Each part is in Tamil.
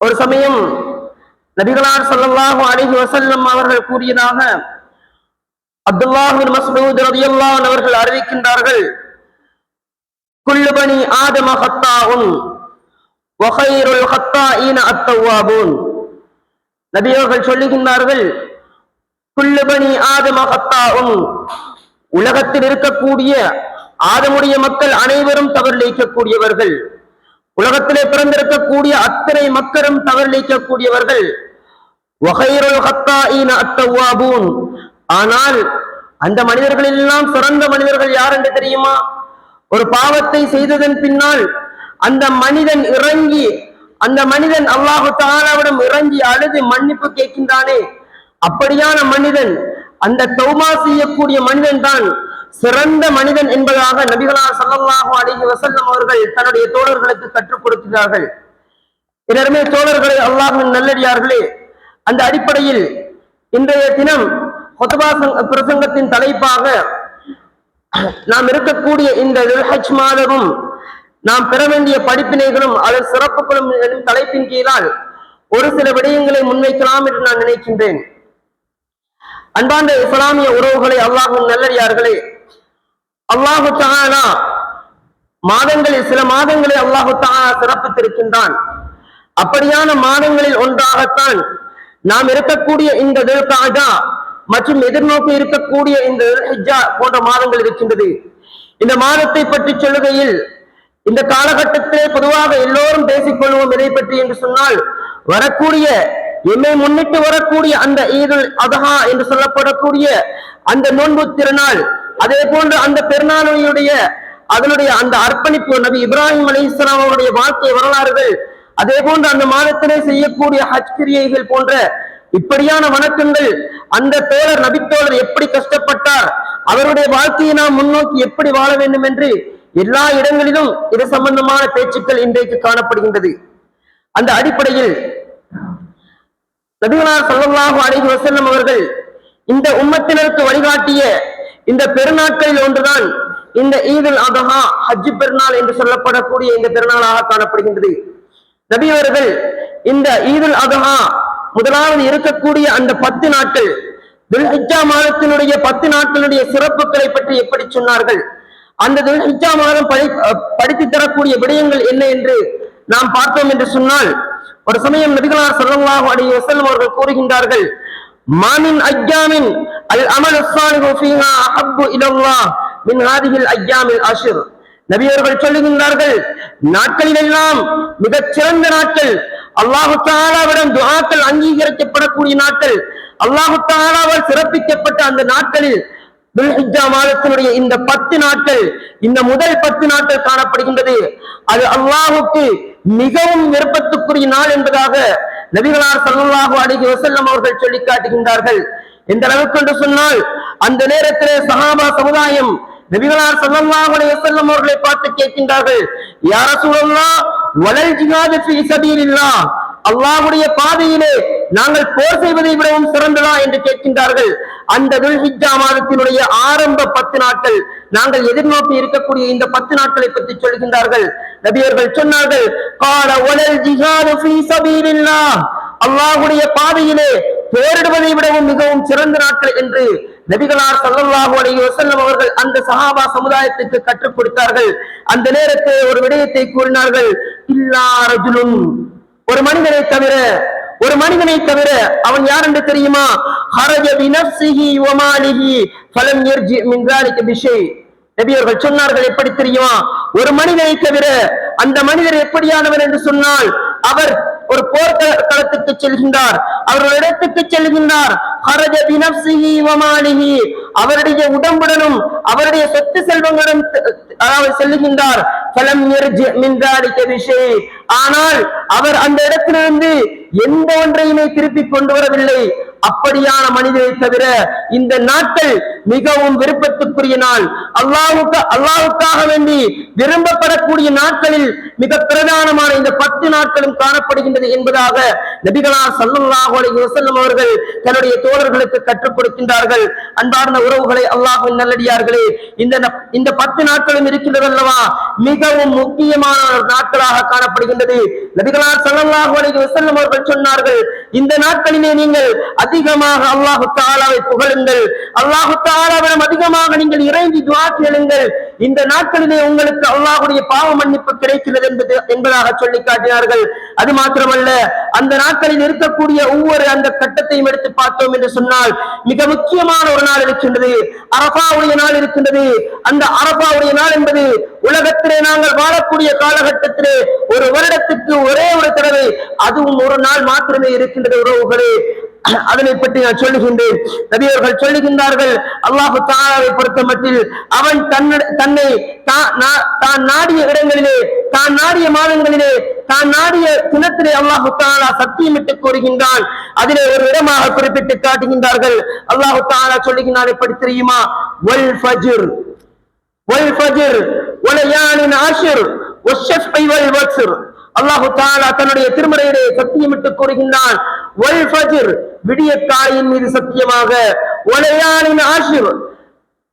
ஒரு சமயம் நபிகளார் ஸல்லல்லாஹு அலிஹி வசல்லம் அவர்கள் கூறியதாக அப்துல்லாஹின் பின் மஸ்ஊத் அவர்கள் அறிவிக்கின்றார்கள். குல்லு ஆதம ஹத்தாவும் வகைருல் ஹத்தாஈன அத்தவாபூன். நபி அவர்கள் சொல்லுகின்றார்கள் குல்லு ஆதம உலகத்தில் இருக்கக்கூடிய ஆதமுடைய மக்கள் அனைவரும் தவறு தவறிழைக்கக்கூடியவர்கள் உலகத்திலே பிறந்திருக்கக்கூடிய அத்தனை மக்களும் தவறளிக்கக்கூடியவர்கள் ஆனால் அந்த மனிதர்கள் எல்லாம் சிறந்த மனிதர்கள் யார் என்று தெரியுமா? ஒரு பாவத்தை செய்ததன் பின்னால் அந்த மனிதன் இறங்கி அந்த மனிதன் அல்லாஹு தாலாவிடம் இறங்கி அழுது மன்னிப்பு கேட்கின்றானே. அப்படியான மனிதன் அந்த தௌமா செய்யக்கூடிய மனிதன் தான் சிறந்த மனிதன் என்பதாக நபிகளார் ஸல்லல்லாஹு அலைஹி வசல்லம் அவர்கள் தன்னுடைய தோழர்களுக்கு கற்றுக் கொடுக்கிறார்கள். இதற்மே தோழர்களை அல்லாஹின் நல்லடியார்களே அந்த அடிப்படையில் இன்றைய தினம் ஹொத்துபா பிரசங்கத்தின் தலைப்பாக நாம் இருக்கக்கூடிய இந்த ஹஜ் மாதமும் நாம் பெற வேண்டிய படிப்பினைகளும் அல்லது சிறப்புகளும் எனும் தலைப்பின் கீழால் ஒரு சில விடயங்களை முன்வைக்கலாம் என்று நான் நினைக்கின்றேன். அன்பார்ந்த இஸ்லாமிய உறவுகளை அல்லாஹும் நல்லடியார்களே அல்லாஹு தானா மாதங்களில் சில மாதங்களில் அல்லாஹு தானா சிறப்பித்திருக்கின்றான். அப்படியான மாதங்களில் ஒன்றாகத்தான் நாம் இருக்கக்கூடிய இந்த துல்காஜா மற்றும் எதிர்நோக்கி இருக்கக்கூடிய இந்த ஹிஜா போன்ற மாதங்கள் இருக்கின்றது. இந்த மாதத்தை பற்றி சொல்லுகையில் இந்த காலகட்டத்திலே பொதுவாக எல்லோரும் பேசிக்கொள்வோம் இதை பற்றி என்று சொன்னால் வரக்கூடிய என்னை முன்னிட்டு வரக்கூடிய அந்த ஈதுல் அதஹா என்று சொல்லப்படக்கூடிய அந்த நோன்பு திருநாள் அதே போன்று அந்த பெருநாளுடைய அதனுடைய அந்த அர்ப்பணிப்பு நபி இப்ராஹிம் அலி இஸ்லாம் அவருடைய வாழ்க்கை வரலாறுகள் அதே போன்று அந்த மாதத்திலே செய்யக்கூடிய ஹஜ் கிரியைகள் போன்ற இப்படியான வணக்கங்கள் அந்த தோழர் நபித்தோழர் எப்படி கஷ்டப்பட்டார் அவருடைய வாழ்க்கையை நாம் முன்னோக்கி எப்படி வாழ வேண்டும் என்று எல்லா இடங்களிலும் இது சம்பந்தமான பேச்சுக்கள் இன்றைக்கு காணப்படுகின்றது. அந்த அடிப்படையில் நபிகளார் ஸல்லல்லாஹு அலைஹி வசல்லம் அவர்கள் இந்த உம்மத்தினருக்கு வழிகாட்டிய இந்த பெருநாட்களில் ஒன்றுதான் இந்த ஈதுல் அதஹா ஹஜ் பெருநாள் என்று சொல்லப்படக்கூடிய இந்த பெருநாளாக காணப்படுகின்றது. நபி அவர்கள் இந்த ஈதுல் அதஹா முதலாவது இருக்கக்கூடிய அந்த பத்து நாட்கள் துல்ஹிஜா மாதத்தினுடைய பத்து நாட்களுடைய சிறப்புகளை பற்றி எப்படி சொன்னார்கள்? அந்த துல்ஹிஜா மாதம் படி படித்து தரக்கூடிய விடயங்கள் என்ன என்று நாம் பார்த்தோம் என்று சொன்னால் ஒரு சமயம் நபிகளார் ஸல்லல்லாஹு அடைய செல்வர்கள் அவர்கள் கூறுகின்றார்கள் மாமின் ஐயாமின் அமல் ஸாலிஹு ஃபீஹா அஹப்பு இலல்லாஹ் மின் ஹாதிஹில் நபியவர்கள் சொல்லுகின்றார்கள் நாட்களில் எல்லாம் மிகச் சிறந்த நாட்கள். அல்லாஹு தாலாவிடம் துஆக்கள் அங்கீகரிக்கப்படக்கூடிய நாட்கள். அல்லாஹு தாலாவால் சிறப்பிக்கப்பட்ட அந்த நாட்களில் துல்ஹிஜா மாதத்தினுடைய இந்த பத்து நாட்கள் இந்த முதல் பத்து நாட்கள் காணப்படுகின்றது. அது அல்லாஹுக்கு மிகவும் விருப்பத்துக்குரிய நாள் என்பதாக நபிகளார் சல்லாஹு அடிகி வசல்லம் அவர்கள் சொல்லி காட்டுகின்றார்கள். எந்த அளவுக்கு என்று சொன்னால் அந்த நேரத்திலே சகாபா சமுதாயம் நபிகளார் ஸல்லல்லாஹு அலைஹி வஸல்லம் அவர்களை பார்த்து கேட்கின்றார்கள் யா ரசூலல்லாஹ் வலல் ஜிஹாது ஃபீ சபீலில்லாஹ் அல்லாஹ்வுடைய பாதையிலே நாங்கள் போர் செய்வதை விடவும் சிறந்ததா? என்று கேட்கின்றார்கள். அந்த துல்ஹிஜ்ஜா மாதத்தினுடைய ஆரம்ப பத்து நாட்கள் நாங்கள் எதிர்நோக்கி இருக்கக்கூடிய இந்த பத்து நாட்களை பற்றி சொல்கின்றார்கள். நபியர்கள் சொன்னார்கள் கால ஒலல் ஜிஹாது ஃபீ சபீலில்லாஹ் அல்லாஹ்வுடைய பாதையிலே போரிடுவதை விடவும் மிகவும் சிறந்த நாட்கள் என்று நபிகளார் சல்லல்லாஹு அலைஹி வசல்லம் அவர்கள் அந்த சஹாபா சமுதாயத்துக்கு கற்றுக் கொடுத்தார்கள். அந்த நேரத்தில் ஒரு விடயத்தை கூறினார்கள். இல்லாரஜுலும் ஒரு மனிதனை தவிர ஒரு மனிதனை தவிர அவன் யார் என்று தெரியுமா? ஹரஜ வினப்சிஹி ஒமாலிஹி ஃபலம் எர்ஜி மின்றாலிக்கு பிஷை. நபியர்கள் சொன்னார்கள் எப்படி தெரியுமா? ஒரு மனிதனை தவிர அந்த மனிதர் எப்படியானவர் என்று சொன்னால் அவர் ஒரு போர் களத்துக்கு செல்கின்றார். அவர்களிடத்துக்கு செல்கின்றார். அவருடைய உடம்புடனும் அவருடைய சொத்து செல்வங்களும் அதாவது செல்லுகின்றார் ஆனால் அவர் அந்த இடத்திலிருந்து எந்த ஒன்றையுமே திருப்பி கொண்டு வரவில்லை. அப்படியான மனிதரை தவிர இந்த நாட்கள் மிகவும் விருப்பத்துக்குரிய நாள். அல்லாவுக்கு அல்லாவுக்காக வேண்டி விரும்பப்படக்கூடிய நாட்களில் மிக பிரதானமான இந்த பத்து நாட்களும் காணப்படுகின்றது என்பதாக நபிகளார் சல்லல்லாஹு அலைஹி வஸல்லம் அவர்கள் தன்னுடைய தோழர்களுக்கு கற்றுக் கொடுக்கின்றார்கள். அன்பார்ந்த உறவுகளை அல்லாஹின் நல்லடியார்களே இந்த இந்த பத்து நாட்களும் இருக்கின்றது அல்லவா? மிகவும் முக்கியமான நாட்களாக காணப்படுகின்றது. நபிகளார் ஸல்லல்லாஹு அலைஹி வஸல்லம் அவர்கள் சொன்னார்கள் இந்த நாட்களிலே நீங்கள் அதிகமாக அல்லாஹு தாலாவை புகழுங்கள். அல்லாஹு தாலாவிடம் அதிகமாக நீங்கள் இறைஞ்சி துவா கேளுங்கள். இந்த நாட்களிலே உங்களுக்கு அல்லாஹுடைய பாவ மன்னிப்பு கிடைக்கிறது என்பது என்பதாக சொல்லி காட்டினார்கள். அது மாத்திரமல்ல அந்த நாட்களில் இருக்கக்கூடிய ஒவ்வொரு அந்த கட்டத்தையும் எடுத்து பார்த்தோம் என்று சொன்னால் மிக முக்கியமான ஒரு நாள் இருக்கின்றது. அரபாவுடைய நாள் இருக்கின்றது. அந்த அரபாவுடைய நாள் என்பது உலகத்திலே நாங்கள் வாழக்கூடிய காலகட்டத்திலே ஒரு வருடத்துக்கு ஒரே ஒரு தடவை அதுவும் ஒரு நாள் மாத்திரமே இருக்கின்றது உறவுகளே. அதனை பற்றி நான் சொல்லுகின்றேன். நபியவர்கள் சொல்லுகின்றார்கள் அல்லாஹு தாலாவை பொறுத்த மட்டில் அவன் தன்னை தான் நாடிய இடங்களிலே தான் நாடிய மாதங்களிலே தான் நாடிய தினத்திலே அல்லாஹு தாலா சத்தியமிட்டு கூறுகின்றான். அதிலே ஒரு இடமாக குறிப்பிட்டு காட்டுகின்றார்கள். அல்லாஹு தாலா சொல்லுகின்றான் எப்படி தெரியுமா? ஒல் ஃபஜிர். ஒல் ஃபஜிர். ஒலையானின் ஆஷிர். ஒஷஃபை வல் வக்ஸிர். அல்லாஹு தாலா தன்னுடைய திருமறையிலே சத்தியமிட்டு கூறுகின்றான். ஒல் ஃபஜிர். விடிய காயின் மீது சத்தியமாக ஒலையானின் ஆஷிர்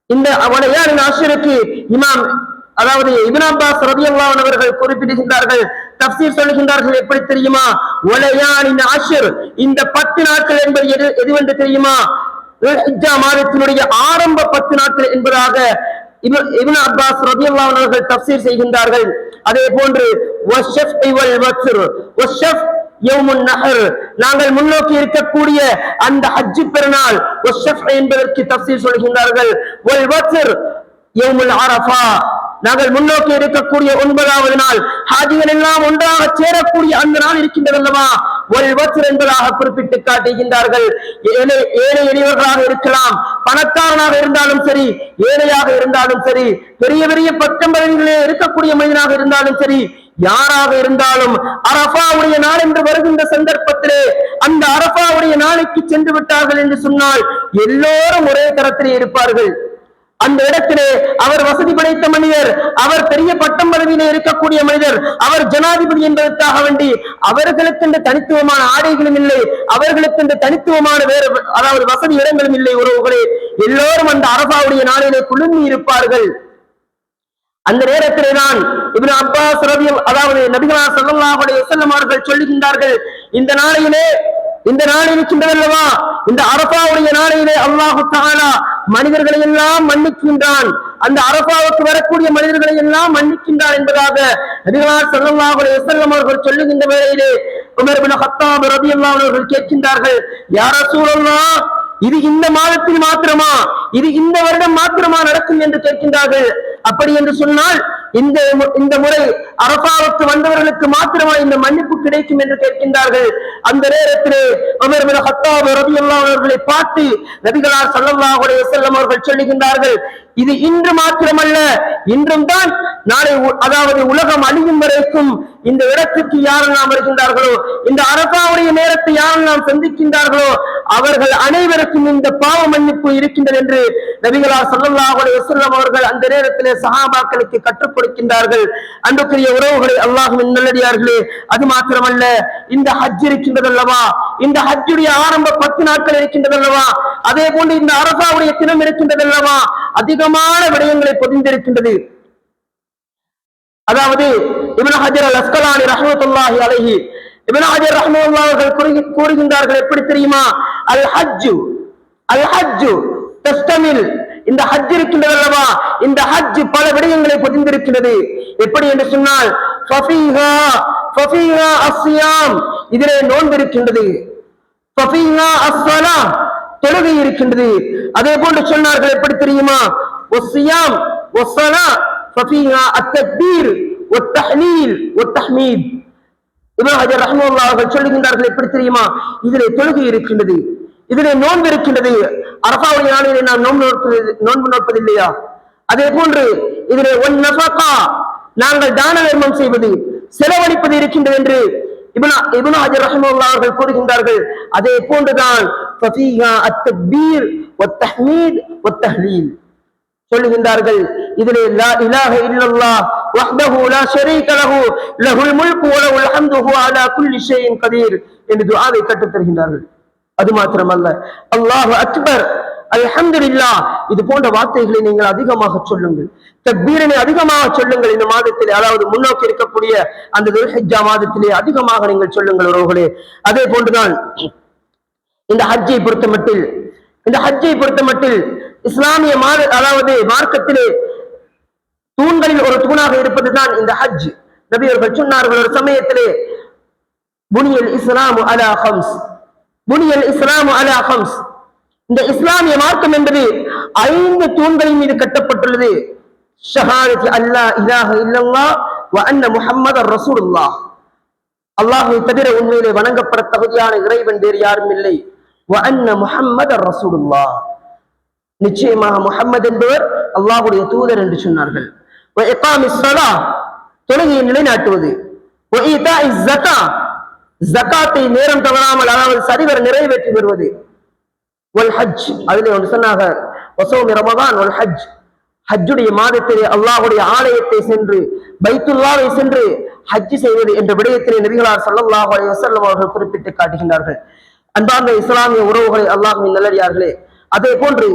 இந்த ஒலையானின் ஆஷிருக்கு இமாம் அதாவது இப்னு அப்பாஸ் அவர்கள் குறிப்பிடுகின்றார்கள் தப்சீர் சொல்லுகின்றார்கள் எப்படி தெரியுமா? ஒலையானின் ஆசிர் இந்த பத்து நாட்கள் என்பது எது எதுவென்று தெரியுமா? மாதத்தினுடைய ஆரம்ப பத்து நாட்கள் என்பதாக இபின் அப்பாஸ் ரலியல்லாஹு அவர்கள் தப்சீர் செய்கின்றார்கள். அதே போன்று வஷ்ஷஃப்இ நாங்கள் முன்னோக்கி இருக்கக்கூடிய அந்த ஹஜ் பெருநாள் என்பதற்கு தஃசீர் சொல்கின்றார்கள். நாங்கள் முன்னோக்கி இருக்கக்கூடிய ஒன்பதாவது நாள் ஹாஜிகள் எல்லாம் ஒன்றாக சேரக்கூடிய அந்த நாள் இருக்கின்றது அல்லவா என்பதாக குறிப்பிட்டு காட்டுகின்றார்கள். ஏழை ஏழை எளியவர்களாக இருக்கலாம் பணக்காரனாக இருந்தாலும் சரி ஏழையாக இருந்தாலும் சரி பெரிய பெரிய பட்டம் இருக்கக்கூடிய மனிதனாக இருந்தாலும் சரி யாராக இருந்தாலும் அரபாவுடைய நாள் என்று வருகின்ற சந்தர்ப்பத்திலே அந்த அரபாவுடைய நாளைக்கு சென்று விட்டார்கள் என்று சொன்னால் எல்லோரும் ஒரே தரத்திலே இருப்பார்கள். அந்த இடத்திலே அவர் வசதி படைத்த மனிதர் அவர் பெரிய பட்டம் பதவியிலே இருக்கக்கூடிய மனிதர் அவர் ஜனாதிபதி என்பதற்காக வேண்டி அவர்களுக்கு இந்த தனித்துவமான ஆடைகளும் இல்லை அவர்களுக்கு இந்த தனித்துவமான வேறு அதாவது வசதி இடங்களும் இல்லை உறவுகளே. எல்லோரும் அந்த அரபாவுடைய நாளிலே குழுமி இருப்பார்கள். அந்த நேரத்திலே தான் இப்னு அப்பாஸ் ரவி அதாவது நபிகளா ஸல்லல்லாஹு செல்லம் அவர்கள் சொல்லுகின்றார்கள் இந்த நாளையிலே இந்த நாள் இருக்கின்றதல்லவா? இந்த அரபாவுடைய நாளையிலே அல்லாஹு தாலா மனிதர்களை எல்லாம் மன்னிக்கின்றான். அந்த அரபாவுக்கு வரக்கூடிய மனிதர்களை எல்லாம் மன்னிக்கின்றான் என்பதாக நபிகளார் ஸல்லல்லாஹு செல்லம் அவர்கள் சொல்லுகின்ற வேளையிலே உமர் பின் கத்தாப் ரலியல்லாஹு அல்லா அவர்கள் கேட்கின்றார்கள் யார ரசூலல்லாஹ் இது இந்த மாதத்தில் மாத்திரமா? இது இந்த வருடம் மாத்திரமா நடக்கும்? என்று கேட்கின்றார்கள். அப்படி என்று சொன்னால் இந்த இந்த முறை அரசாவுக்கு வந்தவர்களுக்கு மாத்திரமா இந்த மன்னிப்பு கிடைக்கும் என்று கேட்கின்றார்கள். அந்த நேரத்திலே உமர் பின் ஹத்தாப் ரலியல்லாஹு அவர்களை பார்த்து நபிகளார் ஸல்லல்லாஹு அலைஹி வஸல்லம் அவர்கள் சொல்லுகின்றார்கள் இது இன்று மாத்திரமல்ல இன்றும் தான் நாளை உ- அதாவது உலகம் அழியும் வரைக்கும் இந்த இடத்துக்கு யாரெல்லாம் வருகின்றார்களோ இந்த அரசாவுடைய நேரத்தை யாரெல்லாம் சந்திக்கின்றார்களோ அவர்கள் அனைவருக்கும் இந்த பாவ மன்னிப்பு இருக்கின்றது என்று நபிகளார் ஸல்லல்லாஹு அலைஹி வஸல்லம் அவர்கள் அந்த நேரத்திலே சஹாபாக்களுக்கு கற்றுக் கொடுக்கின்றார்கள். அன்புக்குரிய உறவுகளை அல்லாஹும் நல்லடியார்களே அது மாத்திரமல்ல இந்த ஹஜ் இருக்கின்றதல்லவா? இந்த ஹஜ்ஜுடைய ஆரம்ப பத்து நாட்கள் இருக்கின்றதல்லவா? அதே போன்று இந்த அரசாவுடைய தினம் இருக்கின்றதல்லவா? அதிகமான விடயங்களை பொதிந்திருக்கின்றது. அதாவது இவன் ஹஜர் அல் அஸ்கலானி ரஹமத்துல்லாஹி அலஹி இவன் ஹஜர் ரஹ்மத்துல்லாஹி அவர்கள் கூறுகின்றார்கள் எப்படி தெரியுமா? அல் ஹஜ்ஜு அல் ஹஜ்ஜு தஸ்தமில் இந்த ஹஜ் இருக்கின்றது அல்லவா? இந்த ஹஜ் பல விடயங்களை பொதிந்திருக்கிறது எப்படி என்று சொன்னால் ஃபஃபீஹா அஸ்ஸியாம். இதிலே நோன்பு இருக்கின்றது. தொழுகை இருக்கின்றது. அதே போன்று சொன்னார்கள் எப்படி தெரியுமா? ஒஸ்ஸியாம் ஒசலா ஃபஃபீஹா அத்தக்பீர் ஒத்தஹ்லீல் ஒத்தஹ்மீத் இப்னு ஹஜர் ரஹ்மத்துல்லாஹி அவர்கள் சொல்லுகின்றார்கள் எப்படி தெரியுமா? இதிலே தொழுகை இருக்கின்றது. இதிலே நோன்பு இருக்கின்றது அரசாவுடைய நாளிலே நாம் நோன்பு நோற்பது நோன்பு நோற்பது இல்லையா அதே போன்று இதிலே ஒன் நசாக்கா நாங்கள் தான தர்மம் செய்வது செலவழிப்பது இருக்கின்றது என்று இபுனா இபுனா ஹஜர் ரஹமுல்லா அவர்கள் கூறுகின்றார்கள். அதே போன்றுதான் அத்தபீர் ஒத்தஹ்மீத் ஒத்தஹ்லீல் சொல்லுகின்றார்கள். இதிலே லா இலாஹ இல்லல்லா வஹ்தஹு லா ஷரீக லஹு லஹுல் முல்கு வலஹுல் ஹம்துஹு அலா குல்லி ஷைஇன் கதீர் என்று துஆவை கற்றுத் தருகின்றார்கள் அது மாத்திரமல்ல. அல்லாஹ் அக்பர். அல்ஹம்துலில்லாஹ். இது போன்ற வார்த்தைகளை நீங்கள் அதிகமாக சொல்லுங்கள். தக்பீரனை அதிகமாக சொல்லுங்கள் இந்த மாதத்திலே. அதாவது முன்னோக்கி இருக்கக்கூடிய அந்த துல்ஹிஜ்ஜா மாதத்திலே அதிகமாக நீங்கள் சொல்லுங்கள் உறவுகளே. அதே போன்றுதான் இந்த ஹஜ்ஜை பொறுத்தமட்டில் இந்த ஹஜ்ஜை பொறுத்த மட்டில் இஸ்லாமிய மாத அதாவது மார்க்கத்திலே தூண்களில் ஒரு தூணாக இருப்பதுதான் இந்த ஹஜ் நபி அவர்கள் சொன்னார்கள் ஒரு சமயத்திலே புனியல் இஸ்லாம் அலா ஹம்ஸ். புனியல் இஸ்லாம் அலா ஹம்ஸ். இந்த இஸ்லாமிய மார்க்கம் என்பது ஐந்து தூண்களின் மீது கட்டப்பட்டுள்ளது. ஷஹாதத்தி அல்லா இலாஹ இல்லல்லா வ அன்ன முஹம்மதர் ரசூலுல்லாஹ். அல்லாஹை தவிர உண்மையிலே வணங்கப்பட தகுதியான இறைவன் வேறு யாரும் இல்லை. வ அன்ன முஹம்மதர் ரசூலுல்லாஹ். நிச்சயமாக முஹம்மது என்பவர் அல்லாஹுடைய தூதர் என்று சொன்னார்கள். வ இகாமிஸ் ஸலாஹ். தொழுகையை நிலைநாட்டுவது. ஜக்காத்தை ஜகாத்தை நேரம் தவறாமல் அதாவது சரிவர நிறைவேற்றி வருவது ஒல் ஹஜ். அதிலே ஒன்று சொன்னாங்க வசோமி ரமதான் ஹஜ். ஹஜ்ஜுடைய மாதத்திலே அல்லாஹுடைய ஆலயத்தை சென்று பைத்துல்லாவை சென்று ஹஜ் செய்வது என்ற விடயத்திலே நபிகளார் சல்லாஹ் அலைஹி வஸல்லம் அவர்கள் குறிப்பிட்டு காட்டுகின்றார்கள். அன்பார்ந்த இஸ்லாமிய உறவுகளை அல்லாஹ்வின் நல்லடியார்களே அதே போன்று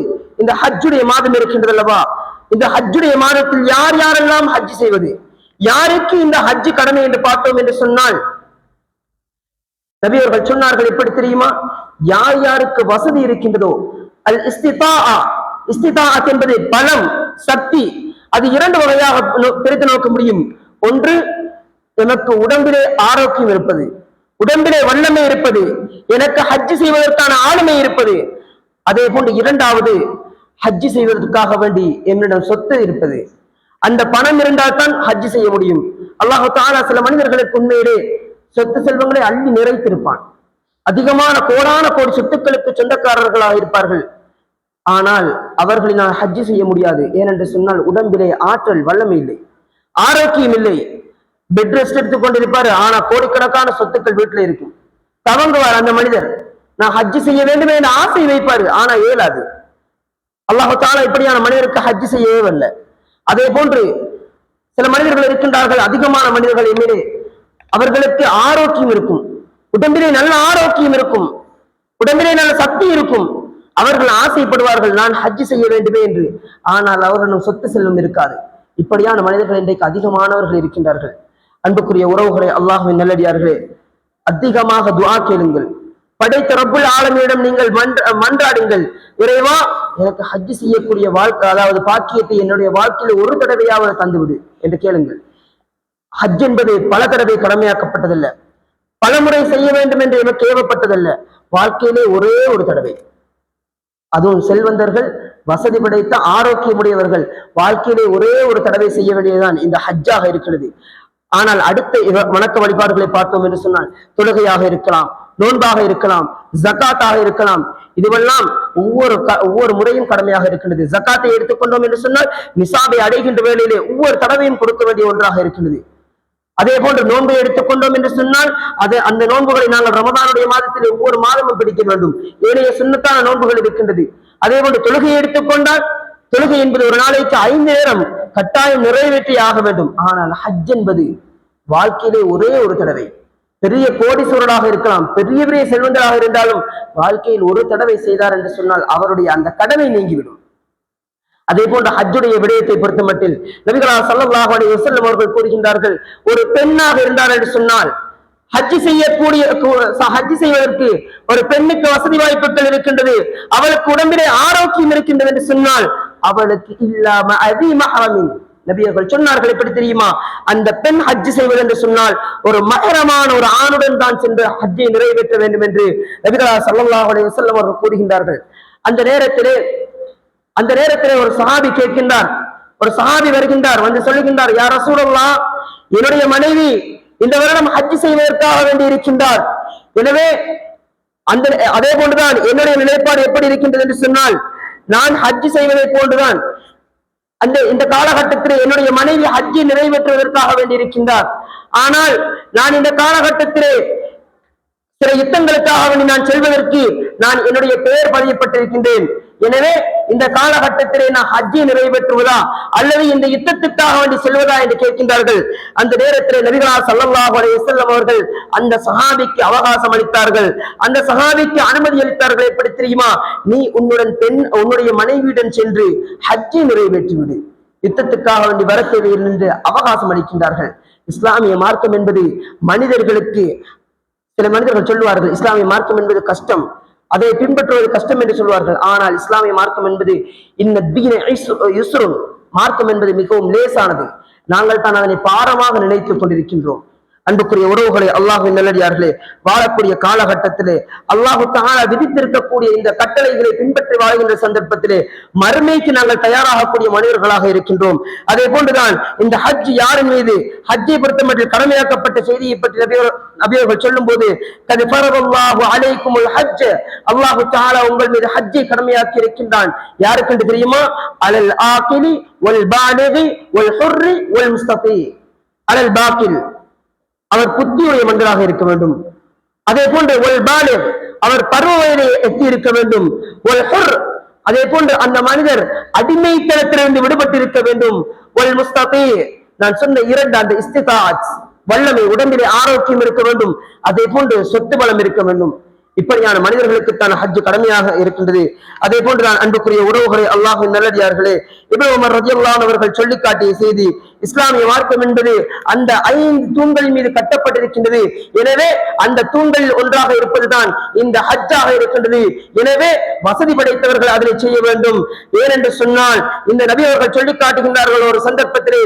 இந்த ஹஜ்ஜுடைய மாதம் இருக்கின்றது அல்லவா? இந்த ஹஜ்ஜுடைய மாதத்தில் யார் யாரெல்லாம் ஹஜ் செய்வது? யாருக்கு இந்த ஹஜ் கடமை என்று பார்த்தோம் என்று சொன்னால் நபி அவர்கள் சொன்னார்கள் எப்படி தெரியுமா? யார் யாருக்கு வசதி இருக்கின்றதோ அல் இஸ்திதா இஸ்திதா என்பது பலம் சக்தி. அது இரண்டு வகையாக பிரித்து நோக்க முடியும். ஒன்று எனக்கு உடம்பிலே ஆரோக்கியம் இருப்பது. உடம்பிலே வல்லமை இருப்பது. எனக்கு ஹஜ் செய்வதற்கான ஆளுமை இருப்பது. அதே போன்று இரண்டாவது ஹஜ்ஜு செய்வதற்காக வேண்டி என்னிடம் சொத்து இருப்பது. அந்த பணம் இருந்தால் தான் ஹஜ் செய்ய முடியும். அல்லாஹு தாலா சில மனிதர்களுக்கு உண்மையிலே சொத்து செல்வங்களை அள்ளி நிறைத்திருப்பான். அதிகமான கோடான கோடி சொத்துக்களுக்கு சொந்தக்காரர்களாக இருப்பார்கள். ஆனால் அவர்களினால் ஹஜ்ஜி செய்ய முடியாது. ஏனென்று சொன்னால் உடம்பிலே ஆற்றல் வல்லமை இல்லை. ஆரோக்கியம் இல்லை. பெட் ரெஸ்ட் எடுத்துக் கொண்டிருப்பாரு. ஆனா கோடிக்கணக்கான சொத்துக்கள் வீட்டுல இருக்கும். தவங்குவார் அந்த மனிதர். நான் ஹஜ்ஜி செய்ய வேண்டும் என்ற ஆசை வைப்பாரு. ஆனா இயலாது. அல்லாஹால இப்படியான மனிதருக்கு ஹஜ் செய்யவே வரல. அதே போன்று சில மனிதர்கள் இருக்கின்றார்கள். அதிகமான மனிதர்கள் எம்மிலே அவர்களுக்கு ஆரோக்கியம் இருக்கும். உடம்பிலே நல்ல ஆரோக்கியம் இருக்கும். உடம்பிலே நல்ல சக்தி இருக்கும். அவர்கள் ஆசைப்படுவார்கள் நான் ஹஜ் செய்ய வேண்டுமே என்று. ஆனால் அவர்களும் சொத்து செல்வம் இருக்காது. இப்படியான மனிதர்கள் இன்றைக்கு அதிகமானவர்கள் இருக்கின்றார்கள். அன்புக்குரிய உறவுகளை அல்லாஹுவின் நல்லடியார்களே அதிகமாக துவா கேளுங்கள். படைத்த ரப்புல் ஆலமீனிடம் நீங்கள் மன்ற மன்றாடுங்கள். இறைவா எனக்கு ஹஜ் செய்யக்கூடிய வாழ்க்கை அதாவது பாக்கியத்தை என்னுடைய வாழ்க்கையில ஒரு தடவையாவது தந்துவிடு என்று கேளுங்கள். ஹஜ் என்பது பல தடவை கடமையாக்கப்பட்டதல்ல. பல முறை செய்ய வேண்டும் என்று எனக்கு ஏவப்பட்டதல்ல. வாழ்க்கையிலே ஒரே ஒரு தடவை. அதுவும் செல்வந்தர்கள் வசதி படைத்த ஆரோக்கியமுடையவர்கள் வாழ்க்கையிலே ஒரே ஒரு தடவை செய்ய வேண்டியதுதான் இந்த ஹஜ்ஜாக இருக்கிறது. ஆனால் அடுத்த வணக்க வழிபாடுகளை பார்த்தோம் என்று சொன்னால் தொழுகையாக இருக்கலாம் நோன்பாக இருக்கலாம் ஜக்காத்தாக இருக்கலாம். இதுவெல்லாம் ஒவ்வொரு க- ஒவ்வொரு முறையும் கடமையாக இருக்கின்றது. ஜக்காத்தை எடுத்துக்கொண்டோம் என்று சொன்னால் நிசாபை அடைகின்ற வேளையிலே ஒவ்வொரு தடவையும் கொடுக்க வேண்டிய ஒன்றாக இருக்கின்றது. அதே போன்று நோன்பை எடுத்துக்கொண்டோம் என்று சொன்னால் அது அந்த நோன்புகளை நாங்கள் ரமதானுடைய மாதத்தில் ஒவ்வொரு மாதமும் பிடிக்க வேண்டும். ஏனைய சுண்ணத்தான நோன்புகள் இருக்கின்றது. அதே போன்று தொழுகையை எடுத்துக்கொண்டால் தொழுகை என்பது ஒரு நாளைக்கு ஐந்து நேரம் கட்டாயம் நிறைவேற்றி ஆக வேண்டும். ஆனால் ஹஜ் என்பது வாழ்க்கையிலே ஒரே ஒரு தடவை. பெரிய கோடீஸ்வரராக இருக்கலாம் பெரிய பெரிய செல்வந்தராக இருந்தாலும் வாழ்க்கையில் ஒரு தடவை செய்தார் என்று சொன்னால் அவருடைய அந்த கடமை நீங்கிவிடும். அதே போன்ற ஹஜ்ஜுடைய விடயத்தை பொறுத்த மட்டில் நபிகளா சல்லாஹ் அலி வசல்லம் அவர்கள் கூறுகின்றார்கள் ஒரு பெண்ணாக இருந்தார் என்று சொன்னால் ஹஜ் செய்யக்கூடிய கு- ஹஜ் செய்வதற்கு ஒரு பெண்ணுக்கு வசதி வாய்ப்புகள் இருக்கின்றது அவளுக்கு உடம்பிலே ஆரோக்கியம் இருக்கின்றது என்று சொன்னால் அவளுக்கு இல்லாம அதிமஹரமின் நபியர்கள் சொன்னார்கள் எப்படி தெரியுமா? அந்த பெண் ஹஜ் செய்வது என்று சொன்னால் ஒரு மகரமான ஒரு ஆணுடன் தான் சென்று ஹஜ்ஜை நிறைவேற்ற வேண்டும் என்று நபிகளா சல்லாஹ் அலி வசல்லம் அவர்கள் கூறுகின்றார்கள். அந்த நேரத்திலே அந்த நேரத்திலே ஒரு சஹாபி கேட்கின்றார். ஒரு சஹாபி வருகின்றார். வந்து சொல்லுகின்றார் யார் ரசூலல்லாஹ் என்னுடைய மனைவி இந்த வருடம் ஹஜ் செய்வதற்காக வேண்டி இருக்கின்றார். எனவே அந்த அதே போன்றுதான் என்னுடைய நிலைப்பாடு எப்படி இருக்கின்றது என்று சொன்னால் நான் ஹஜ் செய்வதை போன்றுதான். அந்த இந்த காலகட்டத்தில் என்னுடைய மனைவி ஹஜ்ஜை நிறைவேற்றுவதற்காக வேண்டி இருக்கின்றார். ஆனால் நான் இந்த காலகட்டத்திலே சில யுத்தங்களுக்காக வேண்டி நான் செல்வதற்கு நான் என்னுடைய பெயர் பதியப்பட்டிருக்கின்றேன். எனவே இந்த காலகட்டத்திலே நான் ஹஜ்ஜை நிறைவேற்றுவதா அல்லது இந்த யுத்தத்துக்காக வேண்டி செல்வதா என்று கேட்கின்றார்கள். அந்த நேரத்திலே நபிகளா சல்லாஹ் அலையம் அவர்கள் அந்த சஹாபிக்கு அவகாசம் அளித்தார்கள். அந்த சஹாபிக்கு அனுமதி அளித்தார்கள். எப்படி தெரியுமா? நீ உன்னுடன் பெண் உன்னுடைய மனைவியுடன் சென்று ஹஜ்ஜை நிறைவேற்றிவிடு. யுத்தத்துக்காக வேண்டி வர தேவையில்லை என்று அவகாசம் அளிக்கின்றார்கள். இஸ்லாமிய மார்க்கம் என்பது மனிதர்களுக்கு சில மனிதர்கள் சொல்லுவார்கள் இஸ்லாமிய மார்க்கம் என்பது கஷ்டம். அதை பின்பற்றுவது கஷ்டம் என்று சொல்வார்கள். ஆனால் இஸ்லாமிய மார்க்கம் என்பது இந்த மார்க்கம் என்பது மிகவும் லேசானது. நாங்கள் தான் அதனை பாரமாக நினைத்துக் கொண்டிருக்கின்றோம். அன்புக்குரிய உறவுகளை அல்லாஹு நல்லடியார்களே வாழக்கூடிய காலகட்டத்திலே அல்லாஹு தாலா விதித்திருக்கக்கூடிய இந்த கட்டளைகளை பின்பற்றி வாழ்கின்ற சந்தர்ப்பத்திலே மறுமைக்கு நாங்கள் தயாராகக்கூடிய மனிதர்களாக இருக்கின்றோம். அதே போன்றுதான் இந்த ஹஜ் யாரின் மீது ஹஜ்ஜை பொறுத்தமட்டில் கடமையாக்கப்பட்ட செய்தியை பற்றி நபியவர் நபியவர்கள் சொல்லும் போது அலைக்கும் ஹஜ் அல்லாஹு தாலா உங்கள் மீது ஹஜ்ஜை கடமையாக்கி இருக்கின்றான். யாருக்கு என்று தெரியுமா? அலல் ஆக்கிலி ஒல் பாலிகி ஒல் ஹுர்ரி ஒல் முஸ்தபி அலல் பாக்கில் அவர் புத்தியுடைய மனிதராக இருக்க வேண்டும். அதே போன்று ஒரு பாலு அவர் பருவ வயதை எட்டி இருக்க வேண்டும். ஒரு ஹுர் அதே போன்று அந்த மனிதர் அடிமைத்தனத்திலிருந்து விடுபட்டிருக்க வேண்டும். ஒல் முஸ்தாபி நான் சொன்ன இரண்டு அந்த இஸ்திதாத் வல்லமை உடம்பிலே ஆரோக்கியம் இருக்க வேண்டும். அதே போன்று சொத்து பலம் இருக்க வேண்டும். இப்படியான மனிதர்களுக்கு தான் ஹஜ் கடமையாக இருக்கின்றது. அதே போன்றுதான் அன்புக்குரிய உறவுகளை அல்லாஹின் நல்லடியார்களே இப்ராஹிம் உமர் ரஜி அவர்கள் சொல்லி காட்டிய செய்தி இஸ்லாமிய மார்க்கம் என்பது அந்த ஐந்து தூண்களின் மீது கட்டப்பட்டிருக்கின்றது. எனவே அந்த தூண்களில் ஒன்றாக இருப்பதுதான் இந்த ஹஜ்ஜாக இருக்கின்றது. எனவே வசதி படைத்தவர்கள் அதனை செய்ய வேண்டும். ஏனென்று சொன்னால் இந்த நபி அவர்கள் சொல்லி காட்டுகின்றார்கள் ஒரு சந்தர்ப்பத்திலே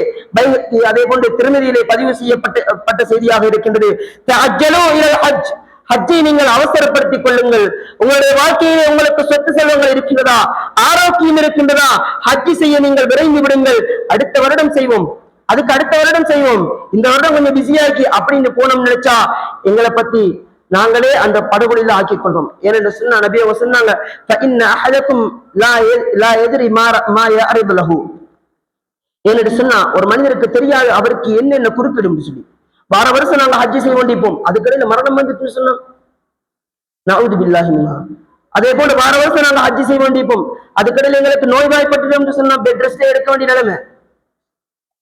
அதே போன்று திருமதியிலே பதிவு செய்யப்பட்ட செய்தியாக இருக்கின்றது. ஹஜ்ஜை நீங்கள் அவசரப்படுத்திக் கொள்ளுங்கள். உங்களுடைய வாழ்க்கையிலே உங்களுக்கு சொத்து செல்வங்கள் இருக்கின்றதா? ஆரோக்கியம் இருக்கின்றதா? ஹஜ்ஜி செய்ய நீங்கள் விரைந்து விடுங்கள். அடுத்த வருடம் செய்வோம். அதுக்கு அடுத்த வருடம் செய்வோம். இந்த வருடம் கொஞ்சம் பிஸியாக்கி அப்படின்னு போனோம் நினைச்சா எங்களை பத்தி நாங்களே அந்த படுகொலையில ஆக்கி கொண்டோம் ஏனென்று சொன்னா நபி அவங்க சொன்னாங்க ஏனென்று சொன்னா ஒரு மனிதருக்கு தெரியாது அவருக்கு என்னென்ன குறுக்கிடும் சொல்லி. வார வருஷம் நாங்கள் ஹஜ்ஜி செய்ய வேண்டிப்போம் அதுக்கடையில் மரணம் வந்துட்டு சொன்னா நவுது பில்லாஹிமா அதே போல வார வருஷம் நாங்கள் ஹஜ்ஜி செய்ய வேண்டிப்போம் அதுக்கடையில் எங்களுக்கு நோய்வாய்ப்பட்டு சொன்னா பெட் ரெஸ்டே எடுக்க வேண்டிய நிலைமை.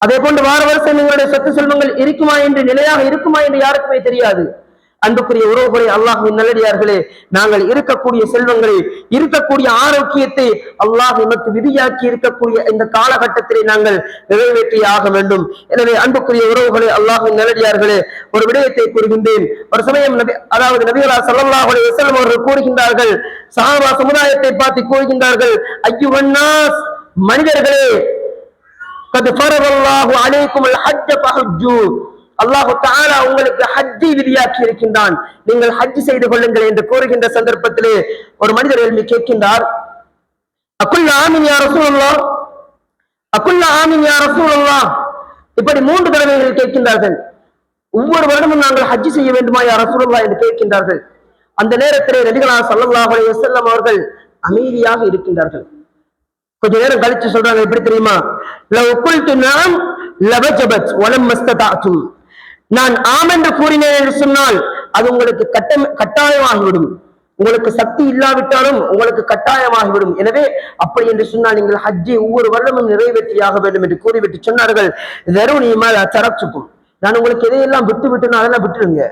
அதே போன்று வார வருஷம் எங்களுடைய சொத்து செல்வங்கள் இருக்குமா என்று நிலையாக இருக்குமா என்று யாருக்குமே தெரியாது. அன்புக்குரிய உறவுகளை அல்லாஹின் நல்லடியார்களே நாங்கள் இருக்கக்கூடிய செல்வங்களை இருக்கக்கூடிய ஆரோக்கியத்தை அல்லாஹ் எமக்கு விதியாக்கி இருக்கக்கூடிய இந்த காலகட்டத்திலே நாங்கள் நிறைவேற்றி ஆக வேண்டும். எனவே அன்புக்குரிய உறவுகளை அல்லாஹின் நல்லடியார்களே ஒரு விடயத்தை கூறுகின்றேன். ஒரு சமயம் நபி அதாவது நபிகளா சல்லாஹுடைய செல்வம் அவர்கள் கூறுகின்றார்கள் சாபா சமுதாயத்தை பார்த்து கூறுகின்றார்கள் ஐயுவன்னாஸ் மனிதர்களே கது பரவல்லாஹு அனைக்கும் ஹஜ்ஜ பஹஜூ அல்லாஹு தாலா உங்களுக்கு ஹஜ்ஜை விதியாக்கி இருக்கின்றான். நீங்கள் ஹஜ் செய்து கொள்ளுங்கள் என்று கூறுகின்ற சந்தர்ப்பத்திலே ஒரு மனிதர் எழுதி கேட்கின்றார். அக்குள்ள ஆமின் யார் ரசூலுல்லாஹ். அக்குள்ள ஆமின் யார் ரசூலுல்லாஹ். இப்படி மூன்று தடவைகள் கேட்கின்றார்கள். ஒவ்வொரு வருடமும் நாங்கள் ஹஜ் செய்ய வேண்டுமா யார் ரசூலுல்லாஹ் என்று கேட்கின்றார்கள். அந்த நேரத்திலே நபிகளா சல்லாஹ் அலைஹி வஸல்லம் அவர்கள் அமைதியாக இருக்கின்றார்கள். கொஞ்ச நேரம் கழிச்சு சொல்றாங்க எப்படி தெரியுமா? லவ் குல்து நாம் லபஜபத் வலம் மஸ்ததாத்தும். நான் ஆம் என்று கூறினேன் என்று சொன்னால் அது உங்களுக்கு கட்டம் கட்டாயமாகிவிடும் உங்களுக்கு சக்தி இல்லாவிட்டாலும் உங்களுக்கு கட்டாயமாகிவிடும் எனவே அப்படி என்று சொன்னால் நீங்கள் ஹஜ்ஜை ஒவ்வொரு வருடமும் நிறைவேற்றியாக வேண்டும் என்று கூறிவிட்டு சொன்னார்கள் தருணி மேல தரச்சுக்கும் நான் உங்களுக்கு எதையெல்லாம் விட்டு விட்டு அதெல்லாம் விட்டுருங்க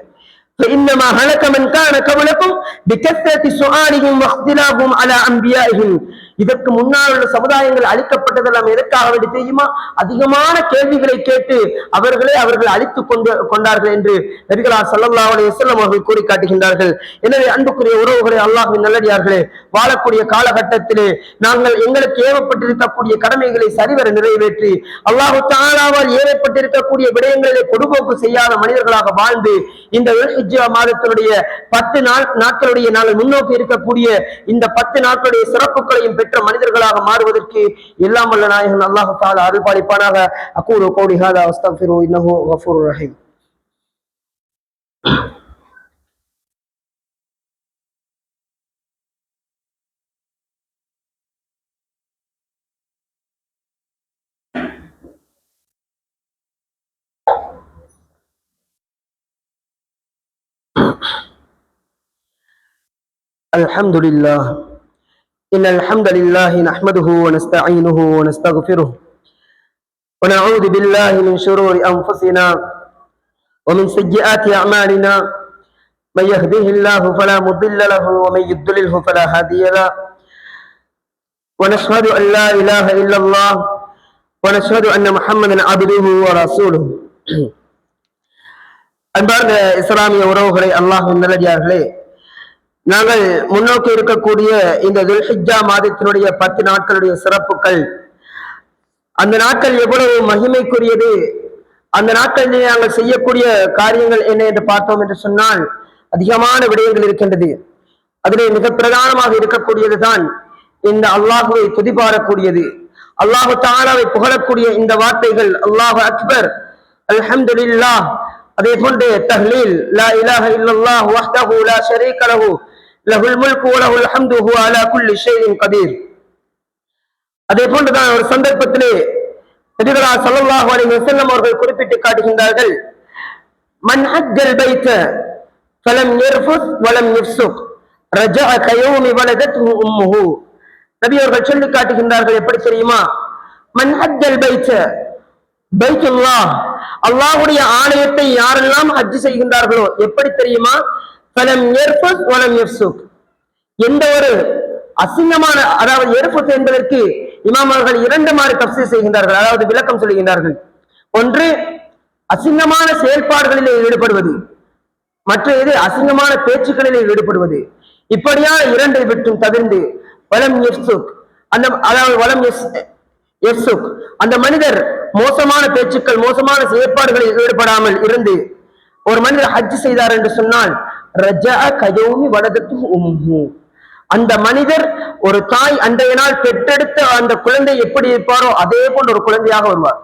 فإنما هلك من كان قبلكم بكثرة سؤالهم واختلافهم على أنبيائهم இதற்கு முன்னால் உள்ள சமுதாயங்கள் அழிக்கப்பட்டதெல்லாம் எதற்காக வேண்டி தெரியுமா? அதிகமான கேள்விகளை கேட்டு அவர்களே அவர்கள் அழித்துக் கொண்டு கொண்டார்கள் என்று நபிகளார் ஸல்லல்லாஹு அலைஹி வஸல்லம் அவர்கள் கூறி காட்டுகின்றார்கள் எனவே அன்புக்குரிய உறவுகளை அல்லாஹின் நல்லடியார்களே வாழக்கூடிய காலகட்டத்திலே நாங்கள் எங்களுக்கு ஏவப்பட்டிருக்கக்கூடிய கடமைகளை சரிவர நிறைவேற்றி அல்லாஹு தாலாவால் ஏவப்பட்டிருக்கக்கூடிய விடயங்களிலே கொடுபோக்கு செய்யாத மனிதர்களாக வாழ்ந்து இந்த மாதத்தினுடைய பத்து நாள் நாட்களுடைய நாங்கள் முன்னோக்கி இருக்கக்கூடிய இந்த பத்து நாட்களுடைய சிறப்புகளையும் பெற்று மனிதர்களாக மாறுவதற்கு எல்லாம் வல்ல நாயகன் அல்லாஹு தாலா அருள் பாலிப்பானாக அக்கூரு கோடி ஹாதா அஸ்தக்ஃபிரு இன்னஹு கஃபூர் ரஹீம் الحمد لله إن الحمد لله نحمده ونستعينه ونستغفره ونعوذ بالله من شرور أنفسنا ومن سيئات أعمالنا من يهده الله فلا مضل له ومن يضلله فلا هادي له ونشهد أن لا إله إلا الله ونشهد أن محمدا عبده ورسوله அன்பார்ந்த இஸ்லாமிய உறவுகளை அல்லாஹின் நல்லடியார்களே நாங்கள் முன்னோக்கி இருக்கக்கூடிய இந்த துல்ஹிஜா மாதத்தினுடைய பத்து நாட்களுடைய சிறப்புகள். அந்த நாட்கள் எவ்வளவு மகிமைக்குரியது? அந்த நாட்களிலே நாங்கள் செய்யக்கூடிய காரியங்கள் என்ன என்று பார்த்தோம் என்று சொன்னால் அதிகமான விடயங்கள் இருக்கின்றது. அதிலே மிக பிரதானமாக இருக்கக்கூடியதுதான் இந்த அல்லாஹுவை துதிபாரக்கூடியது. அல்லாஹு தாலாவை புகழக்கூடிய இந்த வார்த்தைகள் அல்லாஹு அக்பர் அல்ஹம்துலில்லாஹ் அதே போன்று தஹ்லீல் லா இலாஹ இல்லல்லாஹ் வஹ்தஹு லா ஷரீக லஹு லஹுல் முல்கு வ லஹுல் ஹம்து ஹுவ அலா குல்லி ஷைஇன் கதீர். அதே போன்றுதான் ஒரு சந்தர்ப்பத்திலே நபிகளா ஸல்லல்லாஹு அலைஹி வஸல்லம் அவர்கள் குறிப்பிட்டு காட்டுகின்றார்கள் மன் ஹஜ்ஜல் பைத்த ஃபலம் யர்ஃபுத் வலம் யஃப்சுக் ரஜஅ கயௌமி வலதத்ஹு உம்முஹு. நபி அவர்கள் சொல்லி காட்டுகின்றார்கள் எப்படி தெரியுமா? மன் ஹஜ்ஜல் பைத்த பைத்துல்லாஹ் அல்லாஹ்வுடைய ஆலயத்தை யாரெல்லாம் ஹஜ் செய்கின்றார்களோ எப்படி தெரியுமா? பலம் யர்ஃபுத் வலம் யஃப்சுக் எந்த ஒரு அசிங்கமான அதாவது எருப்புத் என்பதற்கு இமாம் அவர்கள் இரண்டு மாறு தப்சீர் செய்கின்றார்கள். அதாவது விளக்கம் சொல்கின்றார்கள் ஒன்று அசிங்கமான செயல்பாடுகளிலே ஈடுபடுவது. மற்ற இது அசிங்கமான பேச்சுக்களிலே ஈடுபடுவது. இப்படியான இரண்டை விட்டும் தவிர்ந்து வலம் எஃப்சுக் அந்த அதாவது வலம் எஃப்சுக் அந்த மனிதர் மோசமான பேச்சுக்கள் மோசமான செயற்பாடுகளில் ஈடுபடாமல் இருந்து ஒரு மனிதர் ஹஜ் செய்தார் என்று சொன்னால் ரஜா கயோமி வலதத்து உம்மு அந்த மனிதர் ஒரு தாய் அன்றைய நாள் பெற்றெடுத்த அந்த குழந்தை எப்படி இருப்பாரோ அதே போன்ற ஒரு குழந்தையாக வருவார்.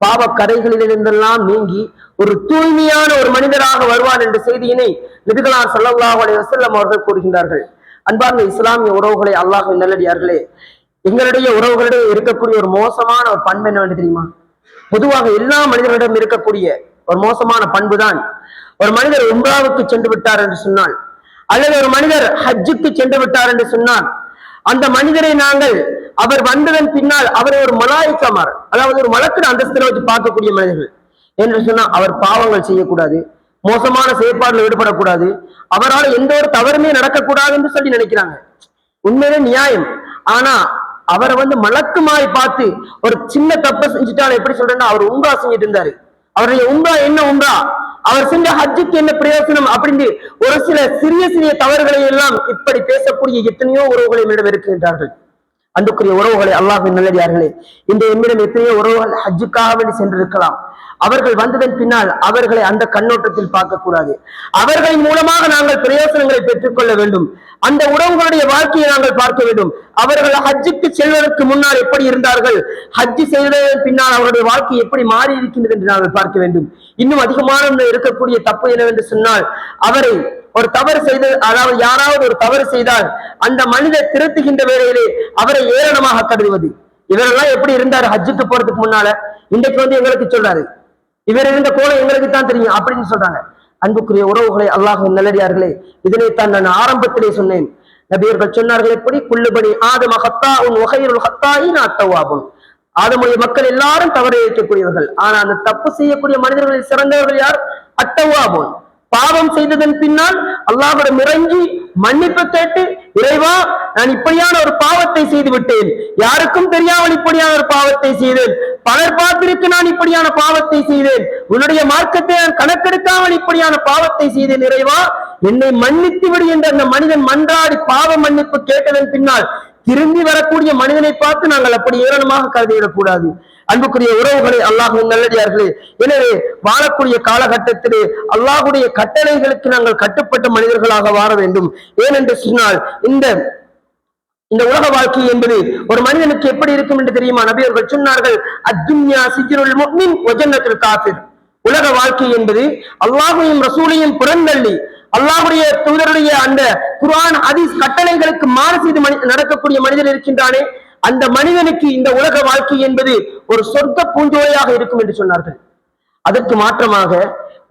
பாவ கதைகளிலிருந்தெல்லாம் நீங்கி ஒரு தூய்மையான ஒரு மனிதராக வருவார் என்ற செய்தியினை நபிகளார் ஸல்லல்லாஹு அலைஹி வஸல்லம் அவர்கள் கூறுகின்றார்கள். அன்பார்ந்த இஸ்லாமிய உறவுகளை அல்லாஹ் நல்லடியார்களே எங்களுடைய உறவுகளிடையே இருக்கக்கூடிய ஒரு மோசமான ஒரு பண்பு என்ன தெரியுமா? பொதுவாக எல்லா மனிதர்களிடம் இருக்கக்கூடிய ஒரு மோசமான பண்பு தான் ஒரு மனிதர் உம்ராவுக்கு சென்று விட்டார் என்று சொன்னால் அல்லது ஒரு மனிதர் ஹஜ்ஜுக்கு சென்று விட்டார் என்று சொன்னார் அந்த மனிதரை நாங்கள் அவர் வந்ததன் பின்னால் அவரை ஒரு மலாய்க்கமார் அதாவது ஒரு மலக்கிற அந்தஸ்தில வச்சு பார்க்கக்கூடிய மனிதர்கள் என்று சொன்னா அவர் பாவங்கள் செய்யக்கூடாது மோசமான செயற்பாடுல ஈடுபடக்கூடாது அவரால் எந்த ஒரு தவறுமே நடக்கக்கூடாது என்று சொல்லி நினைக்கிறாங்க. உண்மையிலே நியாயம். ஆனா அவரை வந்து மலக்குமாய் பார்த்து ஒரு சின்ன தப்பை செஞ்சுட்டாலும் எப்படி சொல்றேன்னா அவர் உங்கா செஞ்சுட்டு இருந்தாரு. அவருடைய உம்ரா என்ன உம்ரா அவர் செஞ்ச ஹஜ்ஜுக்கு என்ன பிரயோசனம் அப்படின்னு ஒரு சில சிறிய சிறிய தவறுகளை எல்லாம் இப்படி பேசக்கூடிய எத்தனையோ உறவுகளை என்னிடம் இருக்கின்றார்கள். அன்புக்குரிய உறவுகளை அல்லாஹின் நல்லடியார்களே இந்த எம்மிடம் எத்தனையோ உறவுகள் ஹஜ்ஜுக்காக வேண்டி சென்றிருக்கலாம். அவர்கள் வந்ததன் பின்னால் அவர்களை அந்த கண்ணோட்டத்தில் பார்க்கக்கூடாது. அவர்களின் மூலமாக நாங்கள் பிரயோசனங்களை பெற்றுக்கொள்ள வேண்டும். அந்த உறவுகளுடைய வாழ்க்கையை நாங்கள் பார்க்க வேண்டும். அவர்கள் ஹஜ்ஜுக்கு செல்வதற்கு முன்னால் எப்படி இருந்தார்கள்? ஹஜ்ஜு செய்ததன் பின்னால் அவருடைய வாழ்க்கை எப்படி மாறி இருக்கின்றது என்று நாங்கள் பார்க்க வேண்டும். இன்னும் அதிகமான இருக்கக்கூடிய தப்பு என்னவென்று சொன்னால் அவரை ஒரு தவறு செய்து அதாவது யாராவது ஒரு தவறு செய்தால் அந்த மனிதர் திருத்துகின்ற வேளையிலே அவரை ஏளனமாக கருதுவது. இவரெல்லாம் எப்படி இருந்தாரு ஹஜ்ஜுக்கு போறதுக்கு முன்னால? இன்றைக்கு வந்து எங்களுக்கு சொல்றாரு. இவர் இருந்த கோலம் எங்களுக்கு தான் தெரியும் அப்படின்னு சொல்றாங்க. அன்புக்குரிய உறவுகளை அல்லாஹ் நல்லடியார்களே இதனைத்தான் நான் ஆரம்பத்திலே சொன்னேன். நபியர்கள் சொன்னார்கள் எப்படி? குள்ளுபடி ஆதம ஹத்தா உன் வகையுள் ஹத்தாயின் அத்தவாகும் ஆதமுடைய மக்கள் எல்லாரும் தவறு இழைக்கக்கூடியவர்கள் ஆனா அந்த தப்பு செய்யக்கூடிய மனிதர்களில் சிறந்தவர்கள் யார்? அத்தவாபோன். பாவம் செய்ததன் பின்னால் அல்லாவிடம் இறங்கி மன்னிப்பு கேட்டு இறைவா நான் இப்படியான ஒரு பாவத்தை செய்து விட்டேன் யாருக்கும் தெரியாமல் இப்படியான ஒரு பாவத்தை செய்தேன். பலர் பார்த்திருக்கு நான் இப்படியான பாவத்தை செய்தேன். உன்னுடைய மார்க்கத்தை நான் கணக்கெடுக்காமல் இப்படியான பாவத்தை செய்தேன் இறைவா. என்னை மன்னித்து விடு என்று அந்த மனிதன் மன்றாடி பாவ மன்னிப்பு கேட்டதன் பின்னால் திரும்பி வரக்கூடிய மனிதனை பார்த்து நாங்கள் அப்படி ஏளனமாக கருதிவிடக்கூடாது. அன்புக்குரிய உறவுகளை அல்லாஹும் நல்லடியார்களே எனவே வாழக்கூடிய காலகட்டத்திலே அல்லாஹுடைய கட்டளைகளுக்கு நாங்கள் கட்டுப்பட்ட மனிதர்களாக வாழ வேண்டும். ஏனென்று சொன்னால் இந்த இந்த உலக வாழ்க்கை என்பது ஒரு மனிதனுக்கு எப்படி இருக்கும் என்று தெரியுமா? நபி அவர்கள் சொன்னார்கள் அத்துன்யா சிஜருல் முஃமின் காஃபிர். உலக வாழ்க்கை என்பது அல்லாஹையும் ரசூலையும் புறந்தள்ளி அல்லாஹுடைய தூதருடைய அந்த குர்ஆன் அதிஸ் கட்டளைகளுக்கு மாறு செய்து நடக்கக்கூடிய மனிதன் இருக்கின்றானே அந்த மனிதனுக்கு இந்த உலக வாழ்க்கை என்பது ஒரு சொர்க்க பூஞ்சோலையாக இருக்கும் என்று சொன்னார்கள். அதற்கு மாற்றமாக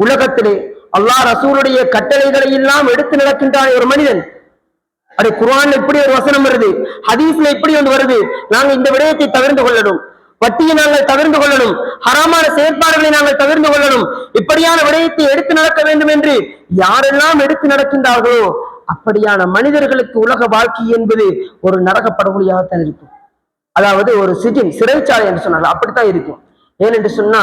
உலகத்திலே அல்லாஹ் ரசூலுடைய கட்டளைகளை எல்லாம் எடுத்து நடக்கின்றான் ஒரு மனிதன். அடே குரான் இப்படி ஒரு வசனம் வருது ஹதீஸ்ல இப்படி ஒன்று வருது நாங்க இந்த விடயத்தை தவிர்த்து கொள்ளணும். வட்டியை நாங்கள் தவிர்ந்து கொள்ளணும். ஹராமான செயற்பாடுகளை நாங்கள் தவிர்ந்து கொள்ளணும். இப்படியான விடயத்தை எடுத்து நடக்க வேண்டும் என்று யாரெல்லாம் எடுத்து நடக்கின்றார்களோ அப்படியான மனிதர்களுக்கு உலக வாழ்க்கை என்பது ஒரு நரக படுகொலியாகத்தான் இருக்கும். அதாவது ஒரு சிட்டின் சிறைச்சாலை என்று சொன்னார்கள் அப்படித்தான் இருக்கும். ஏனென்று சொன்னா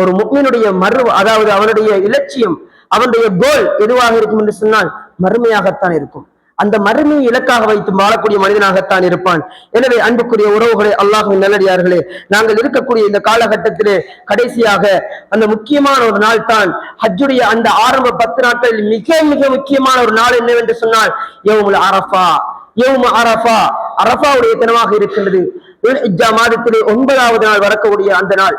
ஒரு முக்மீனுடைய மறு அதாவது அவனுடைய இலட்சியம் அவனுடைய கோல் எதுவாக இருக்கும் என்று சொன்னால் மறுமையாகத்தான் இருக்கும். அந்த மறுமையை இலக்காக வைத்து வாழக்கூடிய மனிதனாகத்தான் இருப்பான். எனவே அன்புக்குரிய உறவுகளை அல்லாஹும் நல்லடியார்களே நாங்கள் இருக்கக்கூடிய இந்த காலகட்டத்திலே கடைசியாக அந்த முக்கியமான ஒரு நாள் தான் ஹஜ்ஜுடைய அந்த ஆரம்ப பத்து நாட்களில் மிக மிக முக்கியமான ஒரு நாள் என்னவென்று சொன்னால் யவுமுல் அரஃபா. யவும அரஃபா. அரஃபாவுடைய தினமாக இருக்கின்றது. மாதத்திலே ஒன்பதாவது நாள் வரக்கூடிய அந்த நாள்.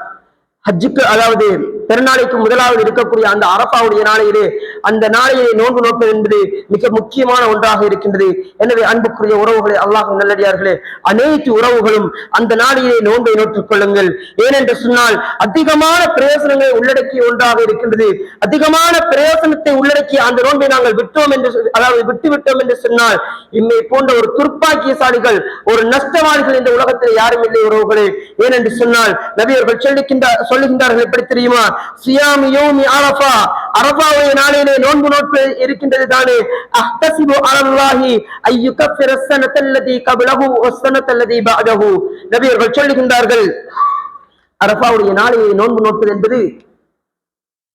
ஹஜ்ஜுக்கு அதாவது பெருநாளைக்கு முதலாவது இருக்கக்கூடிய அந்த அரப்பாவுடைய நாளையிலே அந்த நாளையை நோன்பு நோப்பது என்பது மிக முக்கியமான ஒன்றாக இருக்கின்றது. எனவே அன்புக்குரிய உறவுகளை அல்லாஹ் நல்லடியார்களே அனைத்து உறவுகளும் அந்த நாளையிலே நோன்பை நோற்றுக் கொள்ளுங்கள். ஏனென்று சொன்னால் அதிகமான பிரயோசனங்களை உள்ளடக்கிய ஒன்றாக இருக்கின்றது. அதிகமான பிரயோசனத்தை உள்ளடக்கிய அந்த நோன்பை நாங்கள் விட்டோம் என்று அதாவது விட்டு விட்டோம் என்று சொன்னால் இம்மை போன்ற ஒரு துர்ப்பாக்கியசாலிகள் ஒரு நஷ்டவாளிகள் இந்த உலகத்தில் யாரும் இல்லை உறவுகளே. ஏனென்று சொன்னால் நபியர்கள் சொல்லிக்கின்ற சொல்லுகின்றார்கள் எப்படி தெரியுமா? நாளிலே நோன்பு நோட்பு இருக்கின்றது தானே. அஹ்தசிபு அலல்லாஹி ஐயுகஃபிர ஸனத்தல்லதி கப்லஹு வஸ்ஸனத்தல்லதி பஅதஹு. நபியர்கள் சொல்லுகின்றார்கள் அரபாவுடைய நாளிலே நோன்பு நோட்பது என்பது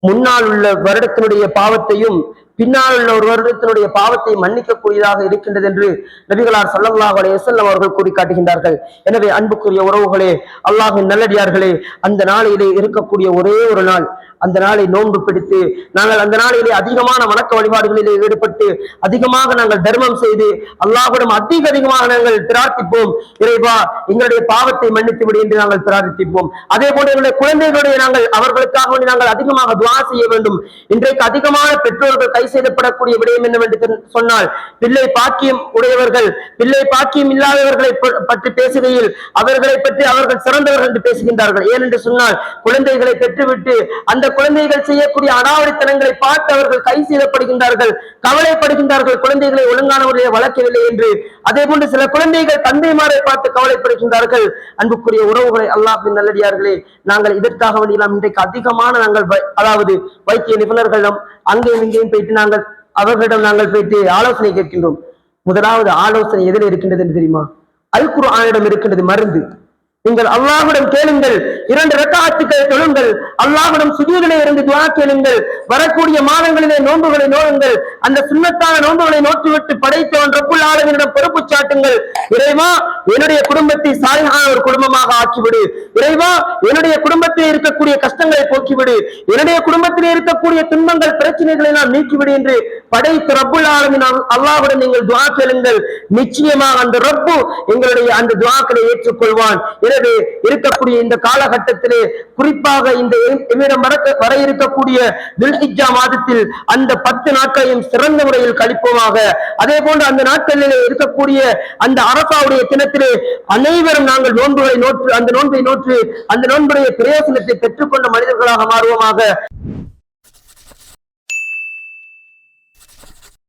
முன்னால் உள்ள வருடத்தினுடைய பாவத்தையும் பின்னால் உள்ள ஒரு வருடத்தினுடைய பாவத்தை மன்னிக்கக்கூடியதாக இருக்கின்றது என்று நபிகளார் ஸல்லல்லாஹு அலைஹி அவர்கள் கூறி காட்டுகின்றார்கள் எனவே அன்புக்குரிய உறவுகளே அல்லாஹின் நல்லடியார்களே அந்த நாளிலே இருக்கக்கூடிய ஒரே ஒரு நாள் அந்த நாளை நோன்பு பிடித்து நாங்கள் அந்த நாளிலே அதிகமான வணக்க வழிபாடுகளிலே ஈடுபட்டு அதிகமாக நாங்கள் தர்மம் செய்து அல்லாஹுடன் அதிக அதிகமாக நாங்கள் பிரார்த்திப்போம். இறைவா எங்களுடைய பாவத்தை மன்னித்து விடு என்று நாங்கள் பிரார்த்திப்போம். அதே போல எங்களுடைய குழந்தைகளுடைய நாங்கள் அவர்களுக்காக வேண்டி நாங்கள் அதிகமாக துவா செய்ய வேண்டும். இன்றைக்கு அதிகமான பெற்றோர்கள் கை செய்தப்படக்கூடிய விடயம் என்னவென்று சொன்னால் பிள்ளை பாக்கியம் உடையவர்கள் பிள்ளை பாக்கியம் இல்லாதவர்களை பற்றி பேசுகையில் அவர்களை பற்றி அவர்கள் சிறந்தவர்கள் என்று பேசுகின்றார்கள். ஏனென்று சொன்னால் குழந்தைகளை பெற்றுவிட்டு அந்த குழந்தைகள் செய்யக்கூடிய அடாவடித்தனங்களை பார்த்து அவர்கள் கை செய்யப்படுகின்றார்கள் கவலைப்படுகின்றார்கள். குழந்தைகளை ஒழுங்கான முறையில் வளர்க்கவில்லை என்று. அதே போன்று சில குழந்தைகள் தந்தைமாரை பார்த்து கவலைப்படுகின்றார்கள். அன்புக்குரிய உறவுகளை அல்லாஹின் நல்லடியார்களே நாங்கள் இதற்காக வேண்டியெல்லாம் இன்றைக்கு அதிகமான நாங்கள் அதாவது வைத்திய நிபுணர்களிடம் அங்கேயும் இங்கேயும் போயிட்டு நாங்கள் அவர்களிடம் நாங்கள் போயிட்டு ஆலோசனை கேட்கின்றோம். முதலாவது ஆலோசனை எதில் இருக்கின்றது என்று தெரியுமா? அல் குரு ஆனிடம் இருக்கின்றது மருந்து. நீங்கள் அல்லாஹுடன் கேளுங்கள். இரண்டு ரக்காத்துக்கள் தொழுங்கள் அல்லாஹுடன் சுஜூதிலே இருந்து துவா கேளுங்கள். வரக்கூடிய மாதங்களிலே நோன்புகளை நோடுங்கள் அந்த சுண்ணத்தான நோன்புகளை நோற்றுவிட்டு படைத்தவன் ரப்புல் ஆளுநரிடம் பொறுப்பு சாட்டுங்கள். இறைவா என்னுடைய குடும்பத்தை சாலிகான ஒரு குடும்பமாக ஆக்கிவிடு. இறைவா என்னுடைய குடும்பத்தில் இருக்கக்கூடிய கஷ்டங்களை போக்கிவிடு. என்னுடைய குடும்பத்திலே இருக்கக்கூடிய துன்பங்கள் பிரச்சனைகளை நான் நீக்கிவிடு என்று படைத்த ரப்புல் ஆலமீன் அல்லாஹுடன் நீங்கள் துவா கேளுங்கள். நிச்சயமாக அந்த ரப்பு எங்களுடைய அந்த துவாக்களை ஏற்றுக்கொள்வான். எனவே இருக்கக்கூடிய இந்த காலகட்டத்திலே குறிப்பாக இந்த வர இருக்கக்கூடிய துல்ஹிஜ்ஜா மாதத்தில் அந்த பத்து நாட்களையும் சிறந்த முறையில் கழிப்போமாக. அதே போன்று அந்த நாட்களிலே இருக்கக்கூடிய அந்த அரசாவுடைய தினத்திலே அனைவரும் நாங்கள் நோன்புகளை நோற்று அந்த நோன்பை நோற்று அந்த நோன்புடைய பிரயோசனத்தை பெற்றுக்கொண்ட மனிதர்களாக மாறுவோமாக.